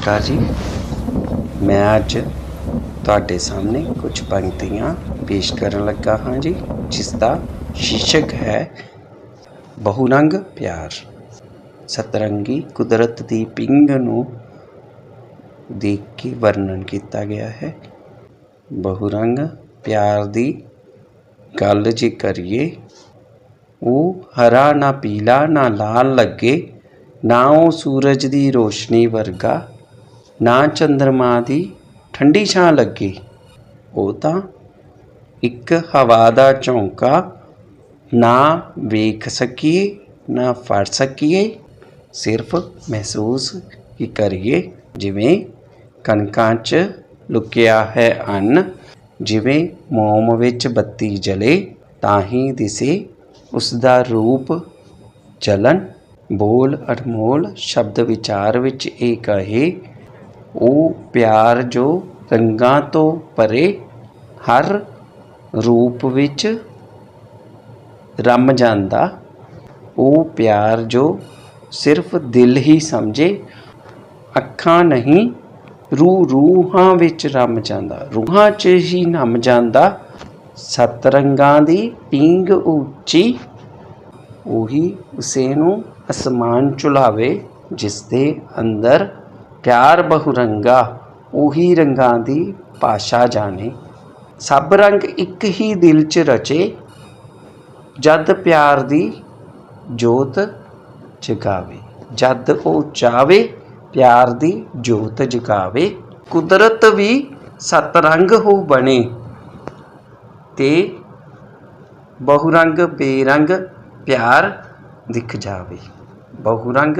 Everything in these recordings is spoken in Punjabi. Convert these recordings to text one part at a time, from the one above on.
ਨਮਸਕਾਰ ਜੀ। ਮੈਂ ਅੱਜ ਤੁਹਾਡੇ ਸਾਹਮਣੇ ਕੁਝ ਪੰਕਤੀਆਂ ਪੇਸ਼ ਕਰਨ ਲੱਗਾ ਹਾਂ ਜੀ, ਜਿਸ ਦਾ ਸ਼ੀਰਸ਼ਕ ਹੈ ਬਹੁਰੰਗ ਪਿਆਰ। ਸਤਰੰਗੀ ਕੁਦਰਤ ਦੀ ਪਿੰਗ ਨੂੰ ਦੇਖ ਕੇ ਵਰਣਨ ਕੀਤਾ ਗਿਆ ਹੈ। ਬਹੁਰੰਗ ਪਿਆਰ ਦੀ ਗੱਲ ਜੇ ਕਰੀਏ, ਉਹ ਹਰਾ ਨਾ ਪੀਲਾ ਨਾ ਲਾਲ ਲੱਗੇ, ਨਾ ਉਹ ਸੂਰਜ ਦੀ ਰੋਸ਼ਨੀ ਵਰਗਾ ਨਾ ਚੰਦਰਮਾ ਦੀ ਠੰਡੀ ਛਾਂ ਲੱਗੇ। ਉਹ ਤਾਂ ਇੱਕ ਹਵਾ ਦਾ ਝੋਂਕਾ ਨਾ ਵੇਖ ਸਕੀਏ, ਨਾ ਫੜ ਸਕੀਏ। ਸਿਰਫ ਮਹਿਸੂਸ ਹੀ ਕਰੀਏ, ਜਿਵੇਂ ਕਣਕਾਂ 'ਚ ਲੁਕਿਆ ਹੈ ਅੰਨ, ਜਿਵੇਂ ਮੋਮ ਵਿੱਚ ਬੱਤੀ ਜਲੇ, ਤਾਂ ਹੀ ਦਿਸੇ ਉਸ ਦਾ ਰੂਪ ਚਲਨ ਬੋਲ ਅਨਮੋਲ ਸ਼ਬਦ ਵਿਚਾਰ ਵਿੱਚ ਇਹ ਕਹੇ ਉਹ ਪਿਆਰ ਜੋ ਰੰਗਾਂ ਤੋਂ ਪਰੇ ਹਰ ਰੂਪ ਵਿੱਚ ਰਮ ਜਾਂਦਾ, ਉਹ ਪਿਆਰ ਜੋ ਸਿਰਫ ਦਿਲ ਹੀ ਸਮਝੇ, ਅੱਖਾਂ ਨਹੀਂ ਰੂਹ ਰੂਹਾਂ ਵਿੱਚ ਰਮ ਜਾਂਦਾ। ਰੂਹਾਂ 'ਚ ਹੀ ਨਮ ਜਾਂਦਾ ਸੱਤ ਰੰਗਾਂ ਦੀ ਪੀਂਗ ਉੱਚੀ, ਉਹੀ ਉਸੇ ਨੂੰ ਅਸਮਾਨ ਚੁਲਾਵੇ ਜਿਸ ਦੇ ਅੰਦਰ ਪਿਆਰ ਬਹੁਰੰਗਾ ਉਹੀ ਰੰਗਾਂ ਦੀ ਭਾਸ਼ਾ ਜਾਣੇ। ਸਭ ਰੰਗ ਇੱਕ ਹੀ ਦਿਲ 'ਚ ਰਚੇ, ਜਦ ਪਿਆਰ ਦੀ ਜੋਤ ਜਗਾਵੇ। ਜਦ ਉਹ ਚਾਵੇ, ਪਿਆਰ ਦੀ ਜੋਤ ਜਗਾਵੇ। ਕੁਦਰਤ ਵੀ ਸਤ ਰੰਗ ਹੋ ਬਣੇ ਤੇ ਬਹੁਰੰਗ ਬੇਰੰਗ ਪਿਆਰ ਦਿਖ ਜਾਵੇ। ਬਹੁਰੰਗ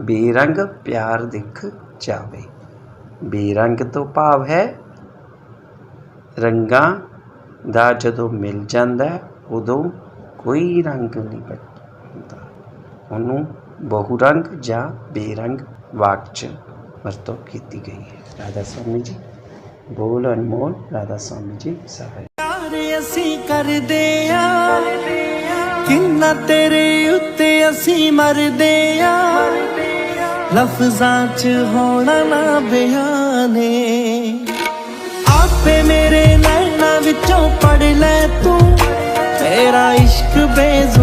ਬੇਰੰਗ ਪਿਆਰ ਦਿਖ ਜਾਵੇ। ਬੇਰੰਗ ਤੋਂ ਭਾਵ ਹੈ, ਰੰਗਾਂ ਦਾ ਜਦੋਂ ਮਿਲ ਜਾਂਦਾ ਉਦੋਂ ਕੋਈ ਰੰਗ ਨਹੀਂ ਬਚਦਾ ਉਹਨੂੰ ਬਹੁਰੰਗ ਜਾਂ ਬੇਰੰਗ ਵਾਕ 'ਚ ਵਰਤੋਂ ਕੀਤੀ ਗਈ ਹੈ। ਰਾਧਾ ਸਵਾਮੀ ਜੀ, ਬੋਲ ਅਨਮੋਲ ਰਾਧਾ ਸਵਾਮੀ ਜੀ ਸਹਾਇ ਪਿਆਰ ਅਸੀਂ ਕਰਦੇ ਆ ਕਿੰਨਾ ਤੇਰੇ ਉੱਤੇ ਅਸੀਂ ਮਰਦੇ ਆ ਲਫ਼ਜ਼ਾਂ 'ਚ ਹੋਣਾ ਨਾ ਬਿਆਨੇ। ਆਪੇ ਮੇਰੇ ਨੈਣਾ ਵਿੱਚੋਂ ਪੜ ਲੈ ਤੂੰ। ਤੇਰਾ ਇਸ਼ਕ ਬੇਜ਼ੁਬਾਨ